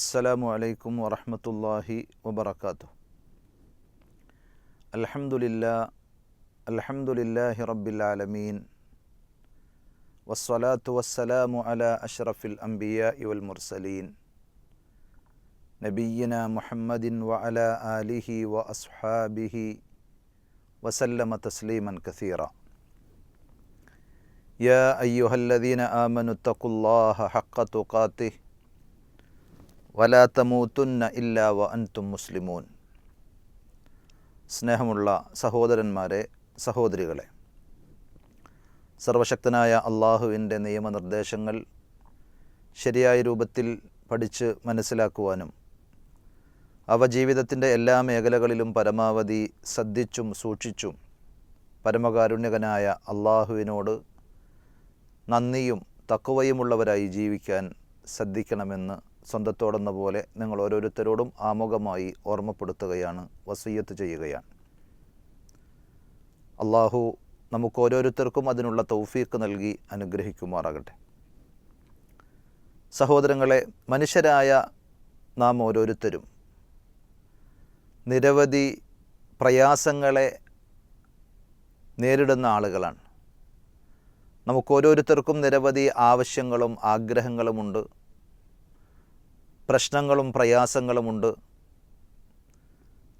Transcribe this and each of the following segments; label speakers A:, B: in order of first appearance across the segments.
A: السلام عليكم ورحمة الله وبركاته. الحمد لله الحمد لله رب العالمين والصلاة والسلام على أشرف الأنبياء والمرسلين نبينا محمد وعلى آله وأصحابه وسلم تسليما كثيرا. يا أيها الذين آمنوا اتقوا الله حق تقاته വലാത്തമൂത്തുന്ന ഇല്ലാ വ അൻതും മുസ്ലിമൂൻ. സ്നേഹമുള്ള സഹോദരന്മാരെ സഹോദരികളെ സർവശക്തനായ അള്ളാഹുവിന്റെ നിയമനിർദ്ദേശങ്ങൾ ശരിയായ രൂപത്തിൽ പഠിച്ച് മനസ്സിലാക്കുവാനും അവ ജീവിതത്തിന്റെ എല്ലാ മേഖലകളിലും പരമാവധി സദ്യച്ചും സൂക്ഷിച്ചും പരമകാരുണ്യകനായ അള്ളാഹുവിനോട് നന്ദിയും തക്കുവയുമുള്ളവരായി ജീവിക്കാൻ ശ്രദ്ധിക്കണമെന്ന് സ്വന്തത്തോടെന്ന പോലെ നിങ്ങൾ ഓരോരുത്തരോടും ആമുഖമായി ഓർമ്മപ്പെടുത്തുകയാണ് വസീയത്ത് ചെയ്യുകയാണ്. അള്ളാഹു നമുക്ക് ഓരോരുത്തർക്കും അതിനുള്ള തൗഫീക്ക് നൽകി അനുഗ്രഹിക്കുമാറാകട്ടെ. സഹോദരങ്ങളെ മനുഷ്യരായ നാം ഓരോരുത്തരും നിരവധി പ്രയാസങ്ങളെ നേരിടുന്ന ആളുകളാണ്. നമുക്ക് ഓരോരുത്തർക്കും നിരവധി ആവശ്യങ്ങളും ആഗ്രഹങ്ങളുമുണ്ട്. പ്രശ്നങ്ങളും പ്രയാസങ്ങളുമുണ്ട്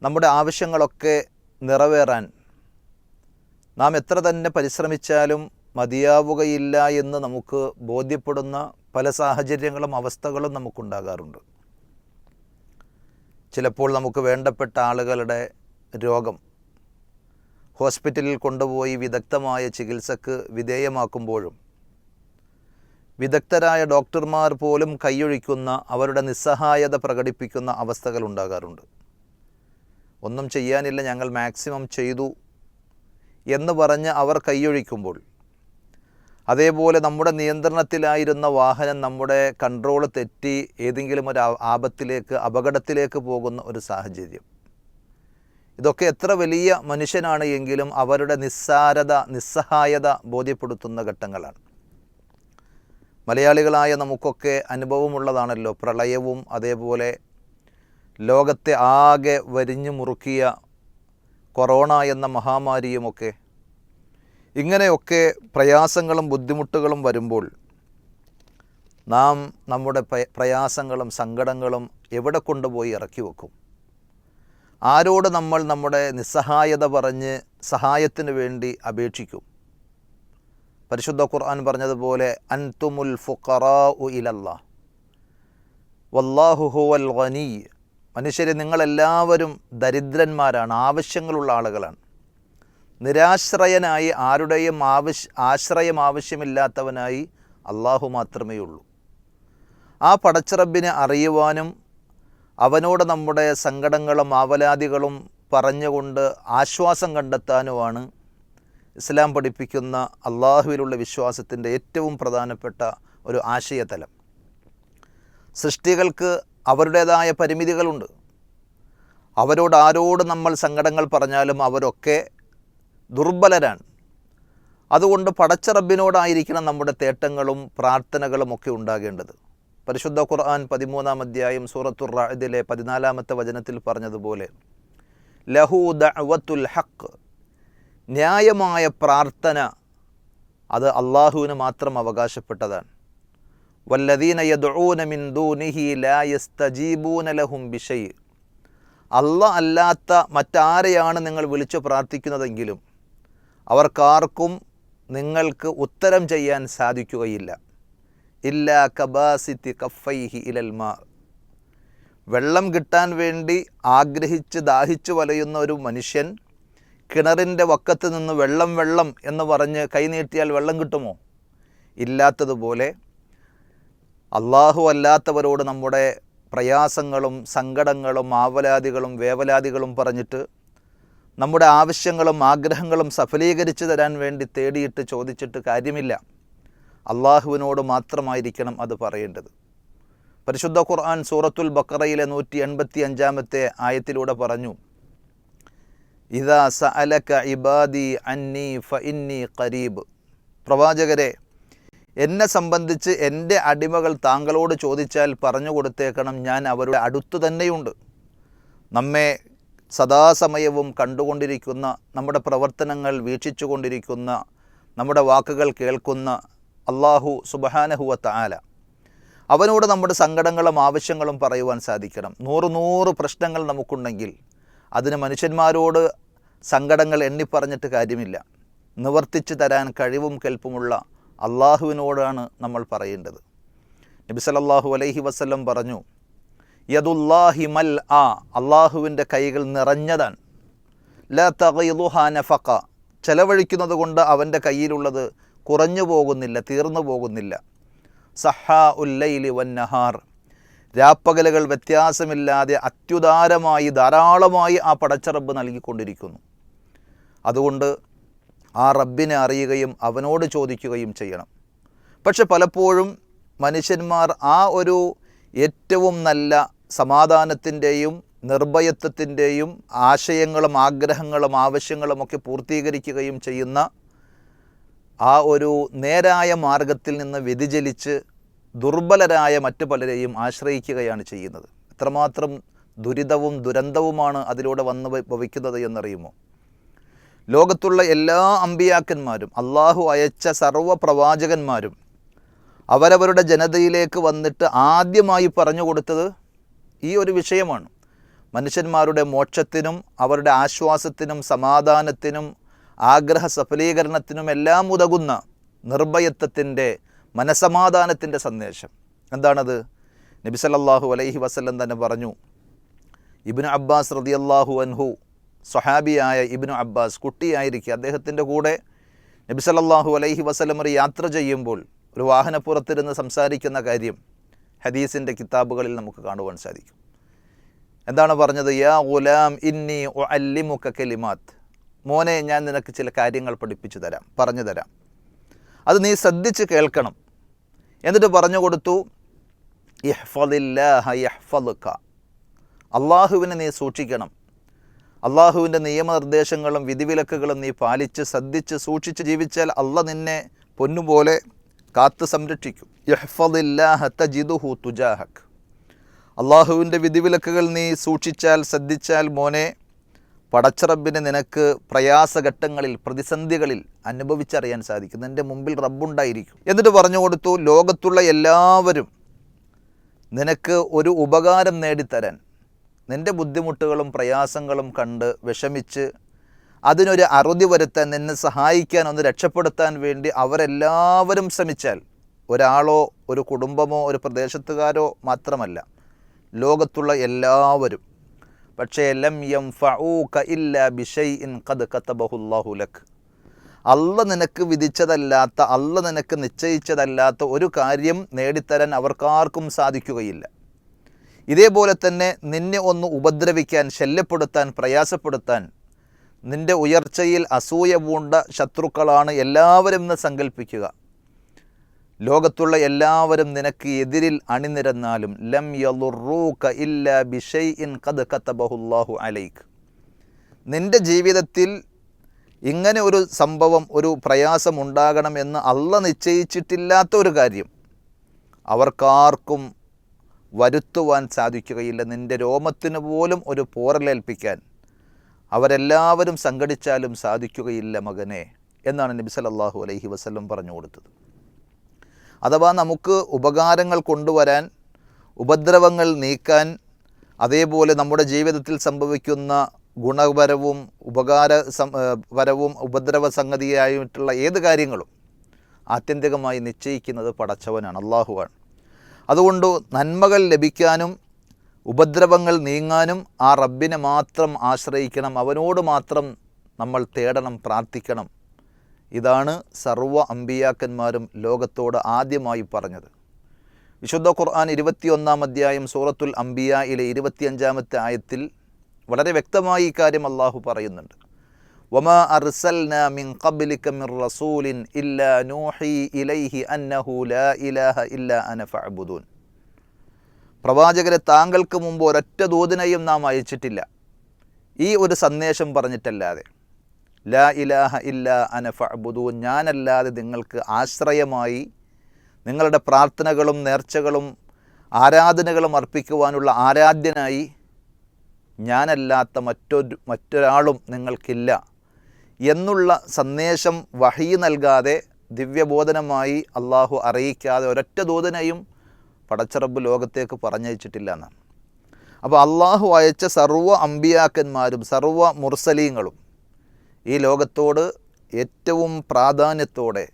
A: നമ്മുടെ ആവശ്യങ്ങളൊക്കെ നിറവേറാൻ നാം എത്ര തന്നെ പരിശ്രമിച്ചാലും മതിയാവുകയില്ല എന്ന് നമുക്ക് ബോധ്യപ്പെടുന്ന പല സാഹചര്യങ്ങളും അവസ്ഥകളും നമുക്കുണ്ടാകാറുണ്ട്. ചിലപ്പോൾ നമുക്ക് വേണ്ടപ്പെട്ട ആളുകളുടെ രോഗം ഹോസ്പിറ്റലിൽ കൊണ്ടുപോയി വിദഗ്ധമായ ചികിത്സക്ക് വിധേയമാക്കുമ്പോഴും വിദഗ്ധരായ ഡോക്ടർമാർ പോലും കൈയൊഴിക്കുന്ന അവരുടെ നിസ്സഹായത പ്രകടിപ്പിക്കുന്ന അവസ്ഥകൾ ഉണ്ടാകാറുണ്ട്. ഒന്നും ചെയ്യാനില്ല ഞങ്ങൾ മാക്സിമം ചെയ്തു എന്ന് പറഞ്ഞ് അവർ കൈയൊഴിക്കുമ്പോൾ അതേപോലെ നമ്മുടെ നിയന്ത്രണത്തിലായിരുന്ന വാഹനം നമ്മുടെ കൺട്രോൾ തെറ്റി ഏതെങ്കിലും ഒരു ആപത്തിലേക്ക് അപകടത്തിലേക്ക് പോകുന്ന ഒരു സാഹചര്യം. ഇതൊക്കെ എത്ര വലിയ മനുഷ്യനാണ് എങ്കിലും അവരുടെ നിസ്സാരത നിസ്സഹായത ബോധ്യപ്പെടുത്തുന്ന ഘട്ടങ്ങളാണ്. മലയാളികളായ നമുക്കൊക്കെ അനുഭവമുള്ളതാണല്ലോ. പ്രളയവും അതേപോലെ ലോകത്തെ ആകെ വരിഞ്ഞു മുറുക്കിയ കൊറോണ എന്ന മഹാമാരിയുമൊക്കെ. ഇങ്ങനെയൊക്കെ പ്രയാസങ്ങളും ബുദ്ധിമുട്ടുകളും വരുമ്പോൾ നാം നമ്മുടെ പ്രയാസങ്ങളും സങ്കടങ്ങളും എവിടെ കൊണ്ടുപോയി ഇറക്കി വെക്കും? ആരോട് നമ്മൾ നമ്മുടെ നിസ്സഹായത പറഞ്ഞ് സഹായത്തിന് വേണ്ടി അപേക്ഷിക്കും? പരിശുദ്ധ ഖുർആൻ പറഞ്ഞതുപോലെ അൻതുമുൽ ഫുഖറാ ഇലല്ലാ വല്ലാഹു ഹുവൽ മനുഷ്യരെ നിങ്ങളെല്ലാവരും ദരിദ്രന്മാരാണ് ആവശ്യങ്ങളുള്ള ആളുകളാണ്. നിരാശ്രയനായി ആരുടെയും ആവശ്യ ആശ്രയം ആവശ്യമില്ലാത്തവനായി അള്ളാഹു മാത്രമേ ഉള്ളൂ. ആ പടച്ചിറബിനെ അറിയുവാനും അവനോട് നമ്മുടെ സങ്കടങ്ങളും ആവലാദികളും പറഞ്ഞുകൊണ്ട് ആശ്വാസം കണ്ടെത്താനുമാണ് ഇസ്ലാം പഠിപ്പിക്കുന്ന അള്ളാഹുവിലുള്ള വിശ്വാസത്തിന്റെ ഏറ്റവും പ്രധാനപ്പെട്ട ഒരു ആശയതലം. സൃഷ്ടികൾക്ക് അവരുടേതായ പരിമിതികളുണ്ട്. അവരോട് ആരോട് നമ്മൾ സങ്കടങ്ങൾ പറഞ്ഞാലും അവരൊക്കെ ദുർബലരാണ്. അതുകൊണ്ട് പടച്ച പടച്ചറബിനോടായിരിക്കണം നമ്മുടെ തേട്ടങ്ങളും പ്രാർത്ഥനകളും ഒക്കെ ഉണ്ടാകേണ്ടത്. പരിശുദ്ധ ഖുർആൻ പതിമൂന്നാം അധ്യായം സൂറത്തുർ റാദിലെ പതിനാലാമത്തെ വചനത്തിൽ പറഞ്ഞതുപോലെ ലഹു ദഅവത്തുൽ ഹക്ക് ന്യായമായ പ്രാർത്ഥന അത് അള്ളാഹുവിന് മാത്രം അവകാശപ്പെട്ടതാണ്. വല്ലദീന യസ്തജീബൂന ലഹും ബിഷൈ. അല്ല അല്ലാത്ത മറ്റാരെയാണ് നിങ്ങൾ വിളിച്ചു പ്രാർത്ഥിക്കുന്നതെങ്കിലും അവർക്കാർക്കും നിങ്ങൾക്ക് ഉത്തരം ചെയ്യാൻ സാധിക്കുകയില്ല. ഇല്ല കബാസിത്തി കഫൈഹി ഇലൽമാ വെള്ളം കിട്ടാൻ വേണ്ടി ആഗ്രഹിച്ച് ദാഹിച്ചു വലയുന്ന ഒരു മനുഷ്യൻ കിണറിന്റെ വക്കത്ത് നിന്ന് വെള്ളം വെള്ളം എന്ന് പറഞ്ഞ് കൈനീട്ടിയാൽ വെള്ളം കിട്ടുമോ? ഇല്ലാത്തതുപോലെ അള്ളാഹു അല്ലാത്തവരോട് നമ്മുടെ പ്രയാസങ്ങളും സങ്കടങ്ങളും ആവലാതികളും വേവലാതികളും പറഞ്ഞിട്ട് നമ്മുടെ ആവശ്യങ്ങളും ആഗ്രഹങ്ങളും സഫലീകരിച്ചു തരാൻ വേണ്ടി തേടിയിട്ട് ചോദിച്ചിട്ട് കാര്യമില്ല. അള്ളാഹുവിനോട് മാത്രമായിരിക്കണം അത് പറയേണ്ടത്. പരിശുദ്ധ ഖുർആൻ സൂറത്തുൽ ബക്കറയിലെ നൂറ്റി എൺപത്തി അഞ്ചാമത്തെ ആയത്തിലൂടെ പറഞ്ഞു ഇതാ സഅലക ഇബാദി അന്നി ഫ ഇന്നി ഖരീബ്. പ്രവാചകരെ എന്നെ സംബന്ധിച്ച് എന്റെ അടിമകൾ താങ്കളോട് ചോദിച്ചാൽ പറഞ്ഞു കൊടുത്തേക്കണം. ഞാൻ അവരുടെ അടുത്തു തന്നെയുണ്ട്. നമ്മെ സദാസമയവും കണ്ടുകൊണ്ടിരിക്കുന്ന നമ്മുടെ പ്രവർത്തനങ്ങൾ വീക്ഷിച്ചു കൊണ്ടിരിക്കുന്ന നമ്മുടെ വാക്കുകൾ കേൾക്കുന്ന അള്ളാഹു സുബഹാനഹുവ താല അവനോട് നമ്മുടെ സങ്കടങ്ങളും ആവശ്യങ്ങളും പറയുവാൻ സാധിക്കണം. നൂറ് നൂറ് പ്രശ്നങ്ങൾ നമുക്കുണ്ടെങ്കിൽ അതിന് മനുഷ്യന്മാരോട് സങ്കടങ്ങൾ എണ്ണിപ്പറഞ്ഞിട്ട് കാര്യമില്ല. നിവർത്തിച്ചു തരാൻ കഴിവും കെൽപ്പുമുള്ള അള്ളാഹുവിനോടാണ് നമ്മൾ പറയേണ്ടത്. നബി സല്ലല്ലാഹു അലൈഹി വസല്ലം പറഞ്ഞു യദുല്ലാഹി മൽ ആ അള്ളാഹുവിന്റെ കൈകൾ നിറഞ്ഞതാണ്. ല തകയുഹാ നഫക്ക ചെലവഴിക്കുന്നത് കൊണ്ട് അവന്റെ കയ്യിലുള്ളത് കുറഞ്ഞു പോകുന്നില്ല തീർന്നു പോകുന്നില്ല സഹാ ഉല്ലൈലി വന്നഹാർ രാപ്പകലുകൾ വ്യത്യാസമില്ലാതെ അത്യുദാരമായി ധാരാളമായി ആ പടച്ചറബ് നൽകിക്കൊണ്ടിരിക്കുന്നു. അതുകൊണ്ട് ആ റബ്ബിനെ അറിയുകയും അവനോട് ചോദിക്കുകയും ചെയ്യണം. പക്ഷെ പലപ്പോഴും മനുഷ്യന്മാർ ആ ഒരു ഏറ്റവും നല്ല സമാധാനത്തിന്റെയും നിർഭയത്വത്തിന്റെയും ആശയങ്ങളും ആഗ്രഹങ്ങളും ആവശ്യങ്ങളും ഒക്കെ പൂർത്തീകരിക്കുകയും ചെയ്യുന്ന ആ ഒരു നേരായ മാർഗത്തിൽ നിന്ന് വ്യതിചലിച്ച് ദുർബലരായ മറ്റു പലരെയും ആശ്രയിക്കുകയാണ് ചെയ്യുന്നത്. എത്രമാത്രം ദുരിതവും ദുരന്തവുമാണ് അതിലൂടെ വന്ന് ഭവിക്കുന്നത് എന്നറിയുമോ? ലോകത്തുള്ള എല്ലാ അമ്പിയാക്കന്മാരും അള്ളാഹു അയച്ച സർവ പ്രവാചകന്മാരും അവരവരുടെ ജനതയിലേക്ക് വന്നിട്ട് ആദ്യമായി പറഞ്ഞു കൊടുത്തത് ഈ ഒരു വിഷയമാണ്. മനുഷ്യന്മാരുടെ മോക്ഷത്തിനും അവരുടെ ആശ്വാസത്തിനും സമാധാനത്തിനും ആഗ്രഹ സഫലീകരണത്തിനും എല്ലാം ഉതകുന്ന നിർഭയത്വത്തിന്റെ മനസമാധാനത്തിന്റെ സന്ദേശം. എന്താണത്? നബി സല്ലല്ലാഹു അലൈഹി വസല്ലം തന്നെ പറഞ്ഞു ഇബ്നു അബ്ബാസ് റളിയല്ലാഹു അൻഹു സ്വഹാബിയായ ഇബ്നു അബ്ബാസ് കുട്ടിയായിരിക്കെ അദ്ദേഹത്തിന്റെ കൂടെ നബി സല്ലല്ലാഹു അലൈഹി വസല്ലം ഒരു യാത്ര ചെയ്യുമ്പോൾ ഒരു വാഹനപ്പുറത്തിരുന്ന് സംസാരിക്കുന്ന കാര്യം ഹദീസിന്റെ കിതാബുകളിൽ നമുക്ക് കാണുവാൻ സാധിക്കും. എന്താണ് പറഞ്ഞത്? യാ ഗുലാം ഇന്നി അല്ലിമുക്ക കെലിമാത്ത്. മോനെ ഞാൻ നിനക്ക് ചില കാര്യങ്ങൾ പഠിപ്പിച്ചു തരാം പറഞ്ഞു തരാം. അത് നീ ശ്രദ്ധിച്ച് കേൾക്കണം. എന്നിട്ട് പറഞ്ഞു കൊടുത്തു അള്ളാഹുവിനെ നീ സൂക്ഷിക്കണം. അള്ളാഹുവിന്റെ നിയമനിർദ്ദേശങ്ങളും വിധിവിലക്കുകളും നീ പാലിച്ച് ശ്രദ്ധിച്ച് സൂക്ഷിച്ച് ജീവിച്ചാൽ അള്ള നിന്നെ പൊന്നുപോലെ കാത്തു സംരക്ഷിക്കും. തജിദുഹു അള്ളാഹുവിന്റെ വിധിവിലക്കുകൾ നീ സൂക്ഷിച്ചാൽ ശ്രദ്ധിച്ചാൽ മോനെ പടച്ചറബിന് നിനക്ക് പ്രയാസഘട്ടങ്ങളിൽ പ്രതിസന്ധികളിൽ അനുഭവിച്ചറിയാൻ സാധിക്കും നിന്റെ മുമ്പിൽ റബ്ബുണ്ടായിരിക്കും. എന്നിട്ട് പറഞ്ഞു കൊടുത്തു ലോകത്തുള്ള എല്ലാവരും നിനക്ക് ഒരു ഉപകാരം നേടിത്തരാൻ. നിന്റെ ബുദ്ധിമുട്ടുകളും പ്രയാസങ്ങളും കണ്ട് വിഷമിച്ച് അതിനൊരു അറുതി വരുത്താൻ നിന്നെ സഹായിക്കാൻ ഒന്ന് രക്ഷപ്പെടുത്താൻ വേണ്ടി അവരെല്ലാവരും ശ്രമിച്ചാൽ ഒരാളോ ഒരു കുടുംബമോ ഒരു പ്രദേശത്തുകാരോ മാത്രമല്ല ലോകത്തുള്ള എല്ലാവരും പക്ഷേ ലം യം ഫഊക ഇല്ല ബിഷൈ ഇൻ കത് കത്തബഹുല്ലാഹു ലക്ക് അല്ല നിനക്ക് വിധിച്ചതല്ലാത്ത അല്ല നിനക്ക് നിശ്ചയിച്ചതല്ലാത്ത ഒരു കാര്യം നേടിത്തരാൻ അവർക്കാർക്കും സാധിക്കുകയില്ല. ഇതേപോലെ തന്നെ നിന്നെ ഒന്ന് ഉപദ്രവിക്കാൻ ശല്യപ്പെടുത്താൻ പ്രയാസപ്പെടുത്താൻ നിന്റെ ഉയർച്ചയിൽ അസൂയ പൂണ്ട ശത്രുക്കളാണ് എല്ലാവരും എന്ന് സങ്കല്പിക്കുക ലോകത്തുള്ള എല്ലാവരും നിനക്ക് എതിരിൽ അണിനിരന്നാലും ലം യലുറൂക ഇല്ല ബിഷൈ ഇൻ കത് കത്തബഹുല്ലാഹു അലൈക്ക് നിന്റെ ജീവിതത്തിൽ ഇങ്ങനെ ഒരു സംഭവം ഒരു പ്രയാസം ഉണ്ടാകണമെന്ന് അല്ല നിശ്ചയിച്ചിട്ടില്ലാത്ത ഒരു കാര്യം. അവർക്കാർക്കും വരുത്തുവാൻ സാധിക്കുകയില്ല. നിന്റെ രോമത്തിന് പോലും ഒരു പോറലേൽപ്പിക്കാൻ അവരെല്ലാവരും സംഘടിച്ചാലും സാധിക്കുകയില്ല മകനെ എന്നാണ് നബി സല്ലല്ലാഹു അലൈഹി വസ്ലം പറഞ്ഞു കൊടുത്തത്. അഥവാ നമുക്ക് ഉപകാരങ്ങൾ കൊണ്ടുവരാൻ ഉപദ്രവങ്ങൾ നീക്കാൻ അതേപോലെ നമ്മുടെ ജീവിതത്തിൽ സംഭവിക്കുന്ന ഗുണപരവും ഉപകാര പരവും ഉപദ്രവ സംഗതിയായിട്ടുള്ള ഏത് കാര്യങ്ങളും ആത്യന്തികമായി നിശ്ചയിക്കുന്നത് പടച്ചവനാണ് അള്ളാഹുവാണ് അതുകൊണ്ട് നന്മകൾ ലഭിക്കാനും ഉപദ്രവങ്ങൾ നീങ്ങാനും ആ റബ്ബിനെ മാത്രം ആശ്രയിക്കണം അവനോട് മാത്രം നമ്മൾ തേടണം പ്രാർത്ഥിക്കണം. ഇതാണ് സർവ അമ്പിയാക്കന്മാരും ലോകത്തോട് ആദ്യമായി പറഞ്ഞത്. വിശുദ്ധ ഖുർആൻ ഇരുപത്തിയൊന്നാം അധ്യായം സൂറത്തുൽ അംബിയയിലെ ഇരുപത്തിയഞ്ചാമത്തെ ആയത്തിൽ വളരെ വ്യക്തമായി ഈ കാര്യം അള്ളാഹു പറയുന്നുണ്ട്. വമാ മിൻ മിർ റസൂലിൻ ഇല്ലാ നൂഹി ഇലൈഹി അന്നഹു ലാ ഇലാഹ അന പ്രവാചകരെ താങ്കൾക്ക് മുമ്പ് ഒരൊറ്റ ദൂതനെയും നാം അയച്ചിട്ടില്ല. ഈ ഒരു സന്ദേശം പറഞ്ഞിട്ടല്ലാതെ. ലാ ഇലാഹ ഇല്ല അന ഫഅ്ബുദൂൻ ഞാനല്ലാതെ നിങ്ങൾക്ക് ആശ്രയമായി നിങ്ങളുടെ പ്രാർത്ഥനകളും നേർച്ചകളും ആരാധനകളും അർപ്പിക്കുവാനുള്ള ആരാധ്യനായി ഞാനല്ലാത്ത മറ്റൊരു മറ്റൊരാളും നിങ്ങൾക്കില്ല എന്നുള്ള സന്ദേശം വഹി നൽകാതെ ദിവ്യബോധനമായി അള്ളാഹു അറിയിക്കാതെ ഒരൊറ്റ ദൂതനെയും പടച്ചറബ് ലോകത്തേക്ക് പറഞ്ഞയച്ചിട്ടില്ല എന്നാണ്. അപ്പോൾ അള്ളാഹു അയച്ച സർവ അമ്പിയാക്കന്മാരും സർവ മുർസലീങ്ങളും ഈ ലോകത്തോട് ഏറ്റവും പ്രാധാന്യത്തോടെ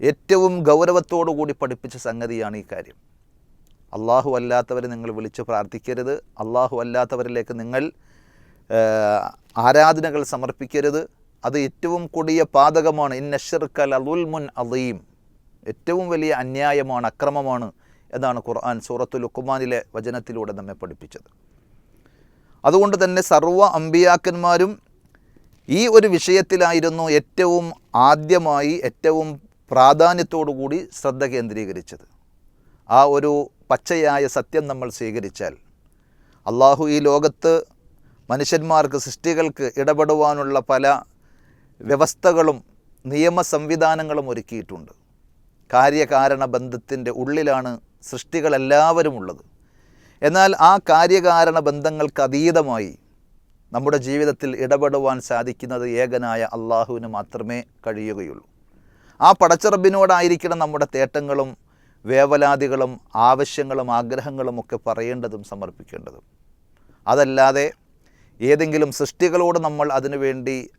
A: ഏറ്റവും ഗൗരവത്തോടു കൂടി പഠിപ്പിച്ച സംഗതിയാണ് ഈ കാര്യം. അള്ളാഹു അല്ലാത്തവരെ നിങ്ങൾ വിളിച്ച് പ്രാർത്ഥിക്കരുത്. അള്ളാഹു അല്ലാത്തവരിലേക്ക് നിങ്ങൾ ആരാധനകൾ സമർപ്പിക്കരുത്. അത് ഏറ്റവും കൊടിയ പാതകമാണ്. ഇന്നഷർക്കൽ അലുൽമുൻ അലീം ഏറ്റവും വലിയ അന്യായമാണ് അക്രമമാണ് എന്നാണ് ഖുർആൻ സൂറത്തുൽ ലുക്കുമാനിലെ വചനത്തിലൂടെ നമ്മെ പഠിപ്പിച്ചത്. അതുകൊണ്ട് തന്നെ സർവ അമ്പിയാക്കന്മാരും ഈ ഒരു വിഷയത്തിലായിരുന്നു ഏറ്റവും ആദ്യമായി ഏറ്റവും പ്രാധാന്യത്തോടു കൂടി ശ്രദ്ധ കേന്ദ്രീകരിച്ചത്. ആ ഒരു പച്ചയായ സത്യം നമ്മൾ സ്വീകരിച്ചാൽ അള്ളാഹു ഈ ലോകത്ത് മനുഷ്യന്മാർക്ക് സൃഷ്ടികൾക്ക് ഇടപെടുവാനുള്ള പല വ്യവസ്ഥകളും നിയമ സംവിധാനങ്ങളും ഒരുക്കിയിട്ടുണ്ട്. കാര്യകാരണ ബന്ധത്തിന്റെ ഉള്ളിലാണ് സൃഷ്ടികളെല്ലാവരും ഉള്ളത് എന്നാൽ ആ കാര്യകാരണ ബന്ധങ്ങൾക്ക് അതീതമായി നമ്മുടെ ജീവിതത്തിൽ ഇടപെടുവാൻ സാധിക്കുന്നത് ഏകനായ അള്ളാഹുവിന് മാത്രമേ കഴിയുകയുള്ളൂ. ആ പടച്ചറബിനോടായിരിക്കണം നമ്മുടെ തേട്ടങ്ങളും വേവലാതികളും ആവശ്യങ്ങളും ആഗ്രഹങ്ങളും ഒക്കെ പറയേണ്ടതും സമർപ്പിക്കേണ്ടതും. അതല്ലാതെ ഏതെങ്കിലും സൃഷ്ടികളോട് നമ്മൾ അതിനുവേണ്ടി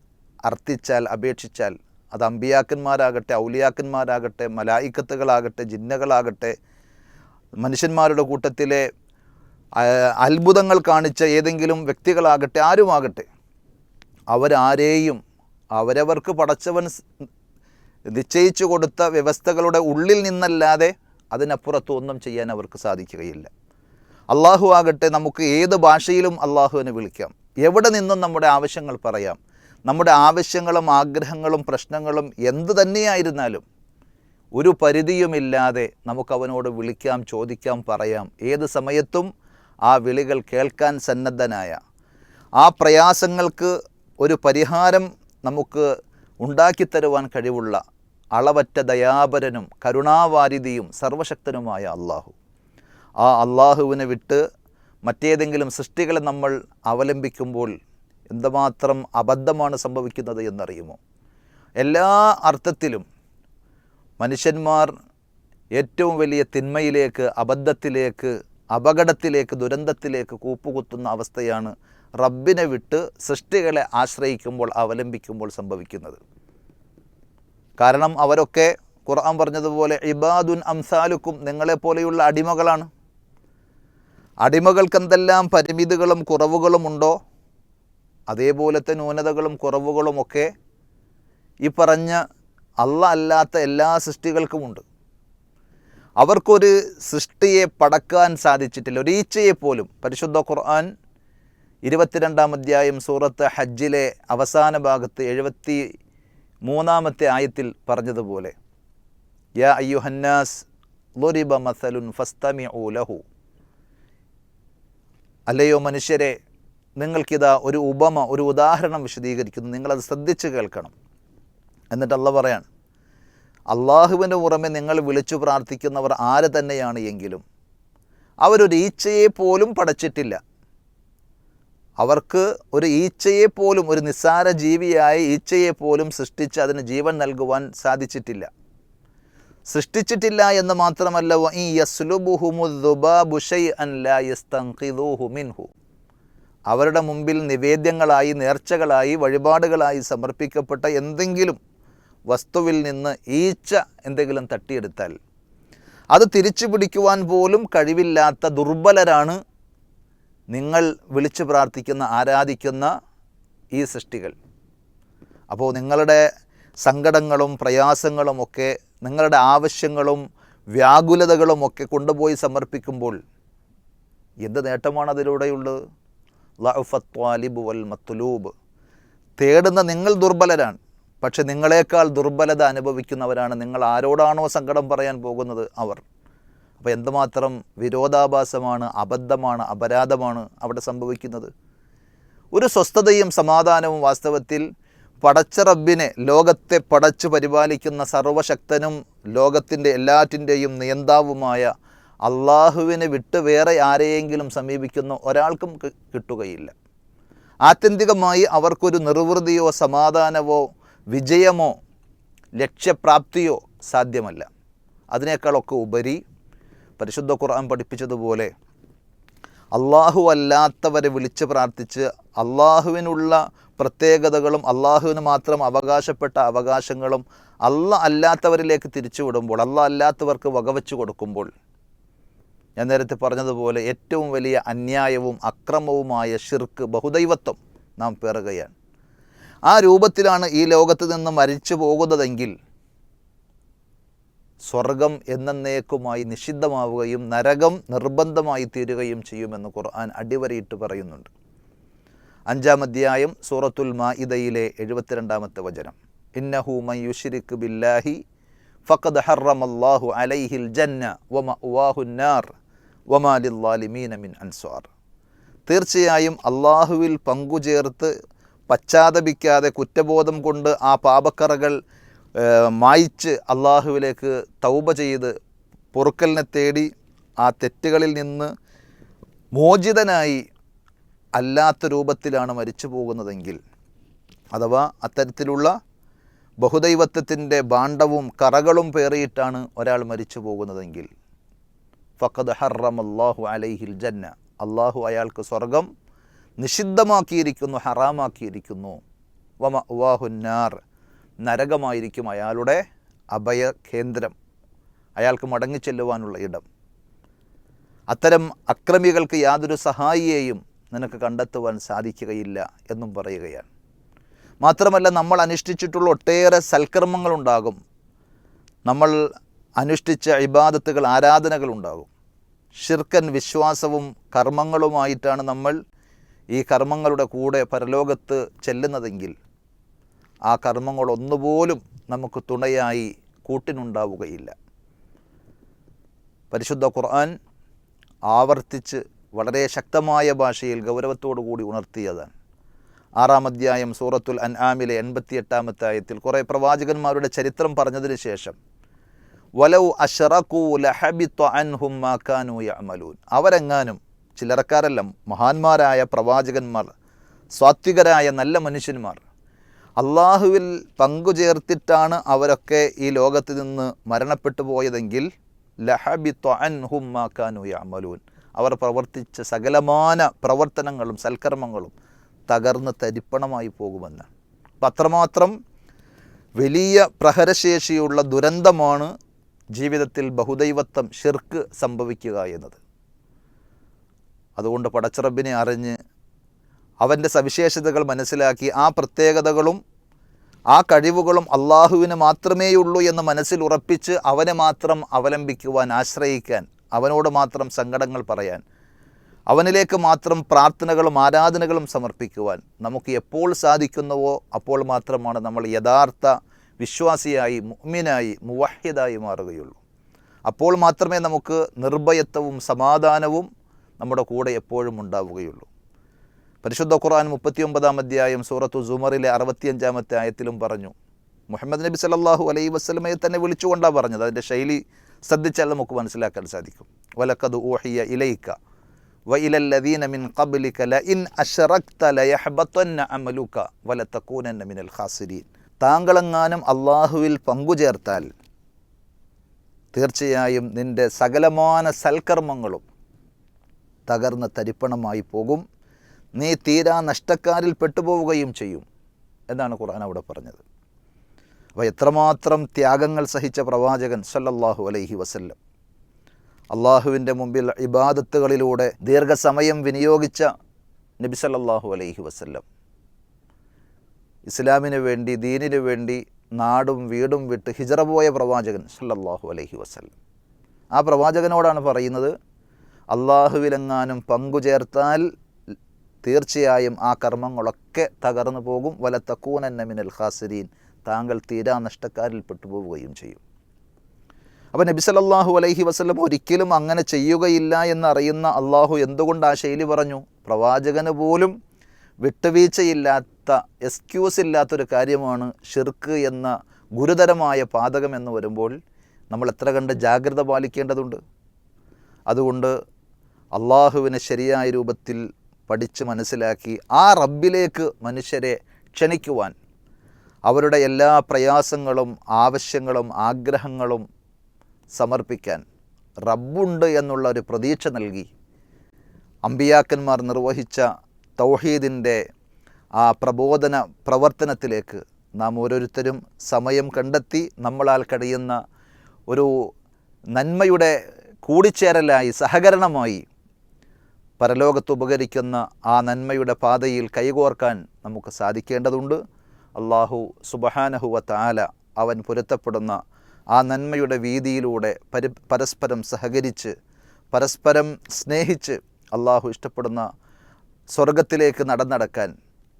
A: അർത്ഥിച്ചാൽ അപേക്ഷിച്ചാൽ അത് അമ്പിയാക്കന്മാരാകട്ടെ ഔലിയാക്കന്മാരാകട്ടെ മലായിക്കത്തുകളാകട്ടെ ജിന്നകളാകട്ടെ മനുഷ്യന്മാരുടെ കൂട്ടത്തിലെ അത്ഭുതങ്ങൾ കാണിച്ച ഏതെങ്കിലും വ്യക്തികളാകട്ടെ ആരുമാകട്ടെ അവരാരെയും അവരവർക്ക് പടച്ചവൻ നിശ്ചയിച്ചു കൊടുത്ത വ്യവസ്ഥകളുടെ ഉള്ളിൽ നിന്നല്ലാതെ അതിനപ്പുറത്ത് ഒന്നും ചെയ്യാൻ അവർക്ക് സാധിക്കുകയില്ല. അള്ളാഹു ആകട്ടെ നമുക്ക് ഏത് ഭാഷയിലും അള്ളാഹുവിനെ വിളിക്കാം. എവിടെ നിന്നും നമ്മുടെ ആവശ്യങ്ങൾ പറയാം. നമ്മുടെ ആവശ്യങ്ങളും ആഗ്രഹങ്ങളും പ്രശ്നങ്ങളും എന്തു തന്നെയായിരുന്നാലും ഒരു പരിധിയുമില്ലാതെ നമുക്കവനോട് വിളിക്കാം ചോദിക്കാം പറയാം. ഏത് സമയത്തും ആ വിളികൾ കേൾക്കാൻ സന്നദ്ധനായ ആ പ്രയാസങ്ങൾക്ക് ഒരു പരിഹാരം നമുക്ക് ഉണ്ടാക്കിത്തരുവാൻ കഴിവുള്ള അളവറ്റ ദയാപരനും കരുണാവാരിധിയും സർവശക്തനുമായ അള്ളാഹു. ആ അള്ളാഹുവിനെ വിട്ട് മറ്റേതെങ്കിലും സൃഷ്ടികളെ നമ്മൾ അവലംബിക്കുമ്പോൾ എന്തുമാത്രം അബദ്ധമാണ് സംഭവിക്കുന്നത് എന്നറിയുമോ? എല്ലാ അർത്ഥത്തിലും മനുഷ്യന്മാർ ഏറ്റവും വലിയ തിന്മയിലേക്ക് അബദ്ധത്തിലേക്ക് അപകടത്തിലേക്ക് ദുരന്തത്തിലേക്ക് കൂപ്പുകുത്തുന്ന അവസ്ഥയാണ് റബ്ബിനെ വിട്ട് സൃഷ്ടികളെ ആശ്രയിക്കുമ്പോൾ അവലംബിക്കുമ്പോൾ സംഭവിക്കുന്നത്. കാരണം അവരൊക്കെ ഖുർആൻ പറഞ്ഞതുപോലെ ഇബാദുൻ അംസാലുക്കും നിങ്ങളെപ്പോലെയുള്ള അടിമകളാണ്. അടിമകൾക്ക് എന്തെല്ലാം പരിമിതികളും കുറവുകളും ഉണ്ടോ? അതേപോലത്തെ ന്യൂനതകളും കുറവുകളുമൊക്കെ ഈ പറഞ്ഞ അല്ല അല്ലാത്ത എല്ലാ സൃഷ്ടികൾക്കുമുണ്ട് അവർക്കൊരു സൃഷ്ടിയെ പടക്കാൻ സാധിച്ചിട്ടില്ല. ഒരു ഈച്ചയെ പോലും. പരിശുദ്ധ ഖുർആൻ ഇരുപത്തിരണ്ടാം അധ്യായം സൂറത്ത് ഹജ്ജിലെ അവസാന ഭാഗത്ത് എഴുപത്തി മൂന്നാമത്തെ ആയത്തിൽ പറഞ്ഞതുപോലെ യാ അയ്യുഹന്നാസ് ലൊരിബ മസലുൻ ഫസ്തമി ലഹു. അല്ലയോ മനുഷ്യരെ നിങ്ങൾക്കിതാ ഒരു ഉപമ ഒരു ഉദാഹരണം വിശദീകരിക്കുന്നു. നിങ്ങളത് ശ്രദ്ധിച്ച് കേൾക്കണം. എന്നിട്ട് പറയാൻ അള്ളാഹുവിന്റെ പുറമെ നിങ്ങൾ വിളിച്ചു പ്രാർത്ഥിക്കുന്നവർ ആര് തന്നെയാണ് എങ്കിലും അവരൊരു ഈച്ചയെ പോലും പടച്ചിട്ടില്ല. അവർക്ക് ഒരു ഈച്ചയെ പോലും ഒരു നിസ്സാര ജീവിയായ ഈച്ചയെ പോലും സൃഷ്ടിച്ച് അതിന് ജീവൻ നൽകുവാൻ സാധിച്ചിട്ടില്ല. സൃഷ്ടിച്ചിട്ടില്ല എന്ന് മാത്രമല്ല മിൻഹു. അവരുടെ മുമ്പിൽ നിവേദ്യങ്ങളായി നേർച്ചകളായി വഴിപാടുകളായി സമർപ്പിക്കപ്പെട്ട എന്തെങ്കിലും വസ്തുവിൽ നിന്ന് ഈച്ച എന്തെങ്കിലും തട്ടിയെടുത്താൽ അത് തിരിച്ചു പിടിക്കുവാൻ പോലും കഴിവില്ലാത്ത ദുർബലരാണ് നിങ്ങൾ വിളിച്ചു പ്രാർത്ഥിക്കുന്ന ആരാധിക്കുന്ന ഈ സൃഷ്ടികൾ. അപ്പോൾ നിങ്ങളുടെ സങ്കടങ്ങളും പ്രയാസങ്ങളും ഒക്കെ നിങ്ങളുടെ ആവശ്യങ്ങളും വ്യാകുലതകളും ഒക്കെ കൊണ്ടുപോയി സമർപ്പിക്കുമ്പോൾ എന്ത് നേട്ടമാണ് അതിലൂടെയുള്ളത്? ലഅഫത്വാലിബ് വൽ മത്തുലൂബ് തേടുന്ന നിങ്ങൾ ദുർബലരാണ്. പക്ഷെ നിങ്ങളെക്കാൾ ദുർബലത അനുഭവിക്കുന്നവരാണ് നിങ്ങൾ. ആരോടാണോ സങ്കടം പറയാൻ പോകുന്നത് അവർ. അപ്പോൾ എന്തുമാത്രം വിരോധാഭാസമാണ് അബദ്ധമാണ് അപരാധമാണ് അവിടെ സംഭവിക്കുന്നത്. ഒരു സ്വസ്ഥതയും സമാധാനവും വാസ്തവത്തിൽ പടച്ച റബ്ബിനെ ലോകത്തെ പടച്ചു പരിപാലിക്കുന്ന സർവശക്തനും ലോകത്തിന്റെ എല്ലാറ്റിന്റെയും നിയന്താവുമായ അള്ളാഹുവിനെ വിട്ട് വേറെ ആരെയെങ്കിലും സമീപിക്കുന്ന ഒരാൾക്കും കിട്ടുകയില്ല. ആത്യന്തികമായി അവർക്കൊരു നിർവൃതിയോ സമാധാനമോ വിജയമോ ലക്ഷ്യപ്രാപ്തിയോ സാധ്യമല്ല. അതിനേക്കാളൊക്കെ ഉപരി പരിശുദ്ധ ഖുർആൻ പഠിപ്പിച്ചതുപോലെ അള്ളാഹു അല്ലാത്തവരെ വിളിച്ച് പ്രാർത്ഥിച്ച് അള്ളാഹുവിനുള്ള പ്രത്യേകതകളും അള്ളാഹുവിന് മാത്രം അവകാശപ്പെട്ട അവകാശങ്ങളും അല്ല അല്ലാത്തവരിലേക്ക് തിരിച്ചുവിടുമ്പോൾ അല്ല അല്ലാത്തവർക്ക് വകവെച്ച് കൊടുക്കുമ്പോൾ ഞാൻ നേരത്തെ പറഞ്ഞതുപോലെ ഏറ്റവും വലിയ അന്യായവും അക്രമവുമായ ഷിർക്ക് ബഹുദൈവത്വം നാം പേറുകയാണ്. ആ രൂപത്തിലാണ് ഈ ലോകത്ത് നിന്ന് മരിച്ചു പോകുന്നതെങ്കിൽ സ്വർഗം എന്നേക്കുമായി നിഷിദ്ധമാവുകയും നരകം നിർബന്ധമായി തീരുകയും ചെയ്യുമെന്ന് ഖുർആൻ അടിവരയിട്ട് പറയുന്നുണ്ട്. അഞ്ചാം അധ്യായം സൂറത്തുൽ മാഇദയിലെ എഴുപത്തിരണ്ടാമത്തെ വചനം. ഇന്നഹു മയുഷിരിക്ക് ബില്ലാഹി ഫഖദ് ഹറമല്ലാഹു അലൈഹിൽ ജന്ന വമ നാർ വമാലിൽ മിൻ അൻസ്വാർ. തീർച്ചയായും അള്ളാഹുവിൽ പങ്കുചേർത്ത് പശ്ചാത്തപിക്കാതെ കുറ്റബോധം കൊണ്ട് ആ പാപക്കറകൾ മായിച്ച് അള്ളാഹുവിലേക്ക് തൗബ ചെയ്ത് പൊറുക്കലിനെ തേടി ആ തെറ്റുകളിൽ നിന്ന് മോചിതനായി അല്ലാത്ത രൂപത്തിലാണ് മരിച്ചു പോകുന്നതെങ്കിൽ അഥവാ അത്തരത്തിലുള്ള ബഹുദൈവത്വത്തിന്റെ ഭാണ്ഡവും കറകളും പേറിയിട്ടാണ് ഒരാൾ മരിച്ചു പോകുന്നതെങ്കിൽ. ഫക്കത് ഹർറം അള്ളാഹു അലൈഹിൽ ജന്ന. അള്ളാഹു അയാൾക്ക് സ്വർഗം നിഷിദ്ധമാക്കിയിരിക്കുന്നു ഹറാമാക്കിയിരിക്കുന്നു. വമ വാഹുന്നാർ നരകമായിരിക്കും അയാളുടെ അഭയ കേന്ദ്രം അയാൾക്ക് മടങ്ങിച്ചെല്ലുവാനുള്ള ഇടം. അത്തരം അക്രമികൾക്ക് യാതൊരു സഹായിയെയും നിനക്ക് കണ്ടെത്തുവാൻ സാധിക്കുകയില്ല എന്നും പറയുകയാണ്. മാത്രമല്ല നമ്മൾ അനുഷ്ഠിച്ചിട്ടുള്ള ഒട്ടേറെ സൽക്കർമ്മങ്ങളുണ്ടാകും. നമ്മൾ അനുഷ്ഠിച്ച ഇബാദത്തുകൾ ആരാധനകളുണ്ടാകും. ഷിർക്കൻ വിശ്വാസവും കർമ്മങ്ങളുമായിട്ടാണ് നമ്മൾ ഈ കർമ്മങ്ങളുടെ കൂടെ പരലോകത്ത് ചെല്ലുന്നതെങ്കിൽ ആ കർമ്മങ്ങളൊന്നുപോലും നമുക്ക് തുണയായി കൂട്ടിനുണ്ടാവുകയില്ല. പരിശുദ്ധ ഖുർആൻ ആവർത്തിച്ച് വളരെ ശക്തമായ ഭാഷയിൽ കൂടി ഉണർത്തിയതാണ്. ആറാം അധ്യായം സൂറത്തുൽ അൻആമിലെ എൺപത്തിയെട്ടാമത്തെ ആയത്തിൽ കുറേ പ്രവാചകന്മാരുടെ ചരിത്രം പറഞ്ഞതിന് ശേഷം വലൗ അഷറഖു ലഹബിത്വ അൻഹും മാക്കാനു യമലൂൻ അവരെങ്ങാനും ചിലറക്കാരല്ല മഹാന്മാരായ പ്രവാചകന്മാർ സാത്വികരായ നല്ല മനുഷ്യന്മാർ. അള്ളാഹുവിൽ പങ്കുചേർത്തിട്ടാണ് അവരൊക്കെ ഈ ലോകത്ത് നിന്ന് മരണപ്പെട്ടു പോയതെങ്കിൽ ലഹബി ത്വൻഹുമാക്കാനുയാമലൂൻ മാക്കാനു യമലൂൻ അവർ പ്രവർത്തിച്ച സകലമാന പ്രവർത്തനങ്ങളും സൽക്കർമ്മങ്ങളും തകർന്ന് തരിപ്പണമായി പോകുമെന്ന്. അപ്പം അത്രമാത്രം വലിയ പ്രഹരശേഷിയുള്ള ദുരന്തമാണ് ജീവിതത്തിൽ ബഹുദൈവത്വം ഷിർക്ക് സംഭവിക്കുക എന്നത്. അതുകൊണ്ട് പടച്ചിറബിനെ അറിഞ്ഞ് അവന്റെ സവിശേഷതകൾ മനസ്സിലാക്കി ആ പ്രത്യേകതകളും ആ കഴിവുകളും അള്ളാഹുവിന് മാത്രമേയുള്ളൂ എന്ന് മനസ്സിൽ ഉറപ്പിച്ച് അവനെ മാത്രം അവലംബിക്കുവാൻ ആശ്രയിക്കാൻ അവനോട് മാത്രം സങ്കടങ്ങൾ പറയാൻ അവനിലേക്ക് മാത്രം പ്രാർത്ഥനകളും ആരാധനകളും സമർപ്പിക്കുവാൻ നമുക്ക് എപ്പോൾ സാധിക്കുന്നുവോ അപ്പോൾ മാത്രമാണ് നമ്മൾ യഥാർത്ഥ വിശ്വാസിയായി മുഅ്മിനായി മുവാഹ്യതായി മാറുകയുള്ളൂ. അപ്പോൾ മാത്രമേ നമുക്ക് നിർഭയത്വവും സമാധാനവും നമ്മുടെ കൂടെ എപ്പോഴും ഉണ്ടാവുകയുള്ളൂ. പരിശുദ്ധ ഖുർആൻ മുപ്പത്തിയൊമ്പതാം അധ്യായം സൂറത്തു സുമറിലെ അറുപത്തിയഞ്ചാമത്തെ ആയത്തിലും പറഞ്ഞു. മുഹമ്മദ് നബി സല്ലല്ലാഹു അലൈ വസ്ലമയെ തന്നെ വിളിച്ചുകൊണ്ടാണ് പറഞ്ഞത്. അതിന്റെ ശൈലി ശ്രദ്ധിച്ചാൽ നമുക്ക് മനസ്സിലാക്കാൻ സാധിക്കും. വലക്കത് ഊഹിയ ഇലയിക്ക വ ഇലല്ലദീന മിൻ ഖബ്ലിക ഇൻ അശ്റക്ത ലയഹ്ബത്തന്ന അമലുക വലതകൂനന്ന മിനൽ ഖാസിരീൻ. താങ്കളെങ്ങാനും അള്ളാഹുവിൽ പങ്കുചേർത്താൽ തീർച്ചയായും നിന്റെ സകലമാന സൽക്കർമ്മങ്ങളും തകർന്ന് തരിപ്പണമായി പോകും. നീ തീരാ നഷ്ടക്കാരിൽ പെട്ടുപോവുകയും ചെയ്യും. എന്നാണ് ഖുർആൻ അവിടെ പറഞ്ഞത്. അപ്പോൾ എത്രമാത്രം ത്യാഗങ്ങൾ സഹിച്ച പ്രവാചകൻ സല്ലല്ലാഹു അലൈഹി വസല്ലം. അള്ളാഹുവിന്റെ മുമ്പിൽ ഇബാദത്തുകളിലൂടെ ദീർഘസമയം വിനിയോഗിച്ച നബി സല്ലല്ലാഹു അലൈഹി വസല്ലം. ഇസ്ലാമിന് വേണ്ടി ദീനിന് വേണ്ടി നാടും വീടും വിട്ട് ഹിജറ പോയ പ്രവാചകൻ സല്ലല്ലാഹു അലൈഹി വസല്ലം. ആ പ്രവാചകനോടാണ് പറയുന്നത് അള്ളാഹുവിലെങ്ങാനും പങ്കുചേർത്താൽ തീർച്ചയായും ആ കർമ്മങ്ങളൊക്കെ തകർന്നു പോകും. വല തക്കൂനന്ന മിനൽ ഖാസിരീൻ. താങ്കൾ തീരാ നഷ്ടക്കാരിൽ പെട്ടുപോവുകയും ചെയ്യും. അപ്പോൾ നബി സല്ലല്ലാഹു അലൈഹി വസ്ലം ഒരിക്കലും അങ്ങനെ ചെയ്യുകയില്ല എന്നറിയുന്ന അള്ളാഹു എന്തുകൊണ്ട് ആ ശൈലി പറഞ്ഞു? പ്രവാചകന് പോലും വിട്ടുവീഴ്ചയില്ലാത്ത എക്സ്ക്യൂസ് ഇല്ലാത്തൊരു കാര്യമാണ് ഷിർക്ക് എന്ന ഗുരുതരമായ പാതകം എന്ന് വരുമ്പോൾ നമ്മൾ എത്ര കണ്ട് ജാഗ്രത പാലിക്കേണ്ടതുണ്ട്. അതുകൊണ്ട് അള്ളാഹുവിനെ ശരിയായ രൂപത്തിൽ പഠിച്ച് മനസ്സിലാക്കി ആ റബ്ബിലേക്ക് മനുഷ്യരെ ക്ഷണിക്കുവാൻ അവരുടെ എല്ലാ പ്രയാസങ്ങളും ആവശ്യങ്ങളും ആഗ്രഹങ്ങളും സമർപ്പിക്കാൻ റബ്ബുണ്ട് എന്നുള്ള ഒരു പ്രതീക്ഷ നൽകി. അമ്പിയാക്കന്മാർ നിർവഹിച്ച തൗഹീദിന്റെ ആ പ്രബോധന പ്രവർത്തനത്തിലേക്ക് നാം ഓരോരുത്തരും സമയം കണ്ടെത്തി നമ്മളാൽ കഴിയുന്ന ഒരു നന്മയുടെ കൂടിച്ചേരലായി സഹകരണമായി പരലോകത്ത് ഉപകരിക്കുന്ന ആ നന്മയുടെ പാതയിൽ കൈകോർക്കാൻ നമുക്ക് സാധിക്കേണ്ടതുണ്ട്. അള്ളാഹു സുബഹാനഹുവ താല അവൻ പൊരുത്തപ്പെടുന്ന ആ നന്മയുടെ വീതിയിലൂടെ പരി പരസ്പരം സഹകരിച്ച് പരസ്പരം സ്നേഹിച്ച് അള്ളാഹു ഇഷ്ടപ്പെടുന്ന സ്വർഗത്തിലേക്ക് നടന്നടക്കാൻ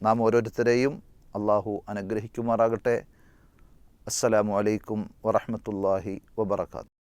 A: നാം ഓരോരുത്തരെയും അള്ളാഹു അനുഗ്രഹിക്കുമാറാകട്ടെ. അസ്സലാമു അലൈക്കും വറഹമത്തല്ലാഹി വബർക്കാത്തു